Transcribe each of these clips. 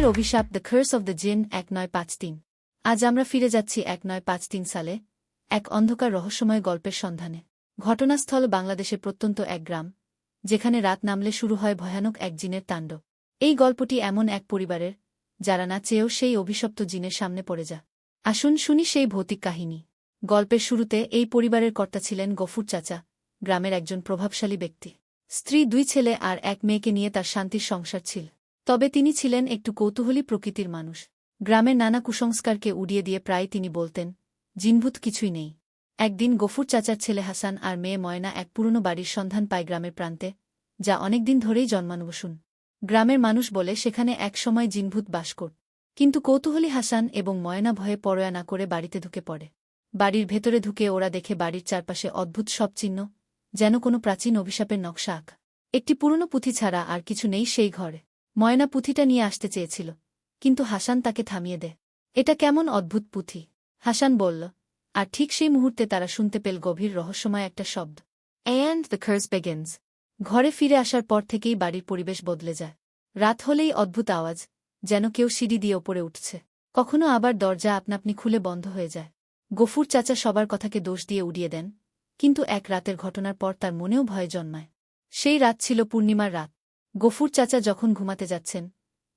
জিনের অভিশাপ the curse of the জিন এক নয় পাঁচ তিন। আজ আমরা ফিরে যাচ্ছি এক নয় পাঁচ তিন সালে, এক অন্ধকার রহস্যময় গল্পের সন্ধানে। ঘটনাস্থল বাংলাদেশের প্রত্যন্ত এক গ্রাম, যেখানে রাত নামলে শুরু হয় ভয়ানক এক জিনের তাণ্ডব এই গল্পটি এমন এক পরিবারের, যারা না চেয়েও সেই অভিশপ্ত জিনের সামনে পড়ে যা। আসুন শুনি সেই ভৌতিক কাহিনী। গল্পের শুরুতে এই পরিবারের কর্তা ছিলেন গফুর চাচা, গ্রামের একজন প্রভাবশালী ব্যক্তি। স্ত্রী, দুই ছেলে আর এক মেয়েকে নিয়ে তার শান্তির সংসার ছিল। তবে তিনি ছিলেন একটু কৌতূহলী প্রকৃতির মানুষ। গ্রামের নানা কুসংস্কারকে উড়িয়ে দিয়ে প্রায় তিনি বলতেন, জিনভূত কিছুই নেই। একদিন গফুর চাচার ছেলে হাসান আর মেয়ে ময়না এক পুরনো বাড়ির সন্ধান পায় গ্রামের প্রান্তে, যা অনেকদিন ধরেই জন্মানবসুন গ্রামের মানুষ বলে সেখানে একসময় জিনভূত বাস করত কিন্তু কৌতূহলী হাসান এবং ময়না ভয়ে পরয়া না করে বাড়িতে ঢুকে পড়ে। বাড়ির ভেতরে ঢুকে ওরা দেখে বাড়ির চারপাশে অদ্ভুত সব চিহ্ন, যেন কোনো প্রাচীন অভিশাপের নকশা আঁকা। একটি পুরনো পুঁথি ছাড়া আর কিছু নেই সেই ঘরে। ময়না পুঁথিটা নিয়ে আসতে চেয়েছিল, কিন্তু হাসান তাকে থামিয়ে দে। এটা কেমন অদ্ভুত পুঁথি, হাসান বলল। আর ঠিক সেই মুহূর্তে তারা শুনতে পেল গভীর রহস্যময় একটা শব্দ। অ্যান্ড দ্য কার্স বেগেন্স ঘরে ফিরে আসার পর থেকেই বাড়ির পরিবেশ বদলে যায়। রাত হলেই অদ্ভুত আওয়াজ, যেন কেউ সিঁড়ি দিয়ে ওপরে উঠছে। কখনো আবার দরজা আপনাপনি খুলে বন্ধ হয়ে যায়। গফুর চাচা সবার কথাকে দোষ দিয়ে উড়িয়ে দেন, কিন্তু এক রাতের ঘটনার পর তার মনেও ভয় জন্মায়। সেই রাত ছিল পূর্ণিমার রাত। গফুর চাচা যখন ঘুমাতে যাচ্ছেন,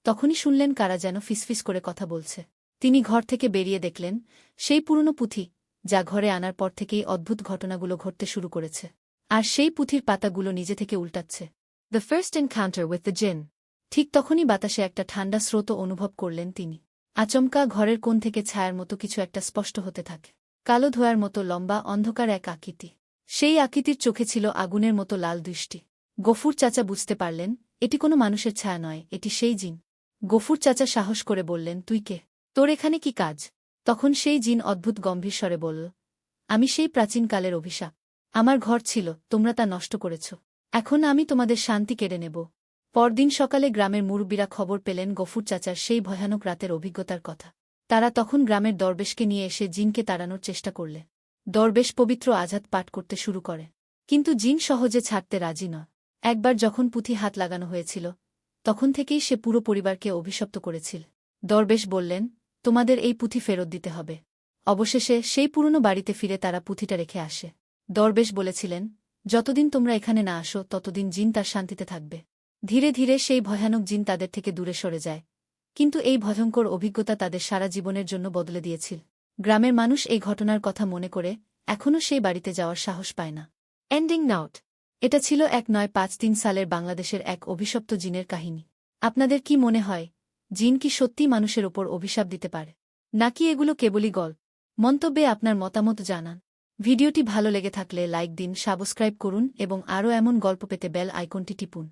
তখনই শুনলেন কারা যেন ফিসফিস করে কথা বলছে। তিনি ঘর থেকে বেরিয়ে দেখলেন, সেই পুরনো পুঁথি যা ঘরে আনার পর থেকেই অদ্ভুত ঘটনাগুলো ঘটতে শুরু করেছে, আর সেই পুঁথির পাতাগুলো নিজে থেকে উল্টাচ্ছে। The first encounter with the Jen ঠিক তখনই বাতাসে একটা ঠান্ডা স্রোত অনুভব করলেন তিনি। আচমকা ঘরের কোণ থেকে ছায়ার মতো কিছু একটা স্পষ্ট হতে থাকে। কালো ধোয়ার মতো লম্বা অন্ধকার এক আকৃতি। সেই আকৃতির চোখে ছিল আগুনের মতো লাল দৃষ্টি। গফুর চাচা বুঝতে পারলেন, এটি কোনো মানুষের ছায়া নয়, এটি সেই জিন। গফুর চাচা সাহস করে বললেন, তুই কে? তোর এখানে কি কাজ? তখন সেই জিন অদ্ভুত গম্ভীর স্বরে বলল, আমি সেই প্রাচীনকালের অভিশাপ। আমার ঘর ছিল, তোমরা তা নষ্ট করেছ। এখন আমি তোমাদের শান্তি কেড়ে নেব। পরদিন সকালে গ্রামের মুরব্বীরা খবর পেলেন গফুর চাচার সেই ভয়ানক রাতের অভিজ্ঞতার কথা। তারা তখন গ্রামের দরবেশকে নিয়ে এসে জিনকে তাড়ানোর চেষ্টা করলে। দরবেশ পবিত্র আজাদ পাঠ করতে শুরু করে। কিন্তু জিন সহজে ছাড়তে রাজি নয়। একবার যখন পুঁথি হাত লাগানো হয়েছিল, তখন থেকেই সে পুরো পরিবারকে অভিশপ্ত করেছিল। দরবেশ বললেন, তোমাদের এই পুঁথি ফেরত দিতে হবে। অবশেষে সেই পুরনো বাড়িতে ফিরে তারা পুঁথিটা রেখে আসে। দরবেশ বলেছিলেন, যতদিন তোমরা এখানে না আসো, ততদিন জিন তার শান্তিতে থাকবে। ধীরে ধীরে সেই ভয়ানক জিন তাদের থেকে দূরে সরে যায়। কিন্তু এই ভয়ঙ্কর অভিজ্ঞতা তাদের সারা জীবনের জন্য বদলে দিয়েছিল। গ্রামের মানুষ এই ঘটনার কথা মনে করে এখনও সেই বাড়িতে যাওয়ার সাহস পায় না। এন্ডিং নাউট এটা ছিল এক নয় পাঁচ তিন সালের বাংলাদেশের এক অভিশপ্ত জিনের কাহিনী। আপনাদের কি মনে হয়, জিন কি সত্যি মানুষের ওপর অভিশাপ দিতে পারে? নাকি এগুলো কেবলই গল্প? মন্তব্যে আপনার মতামত জানান। ভিডিওটি ভালো লেগে থাকলে লাইক দিন, সাবস্ক্রাইব করুন এবং আরও এমন গল্প পেতে বেল আইকনটি টিপুন।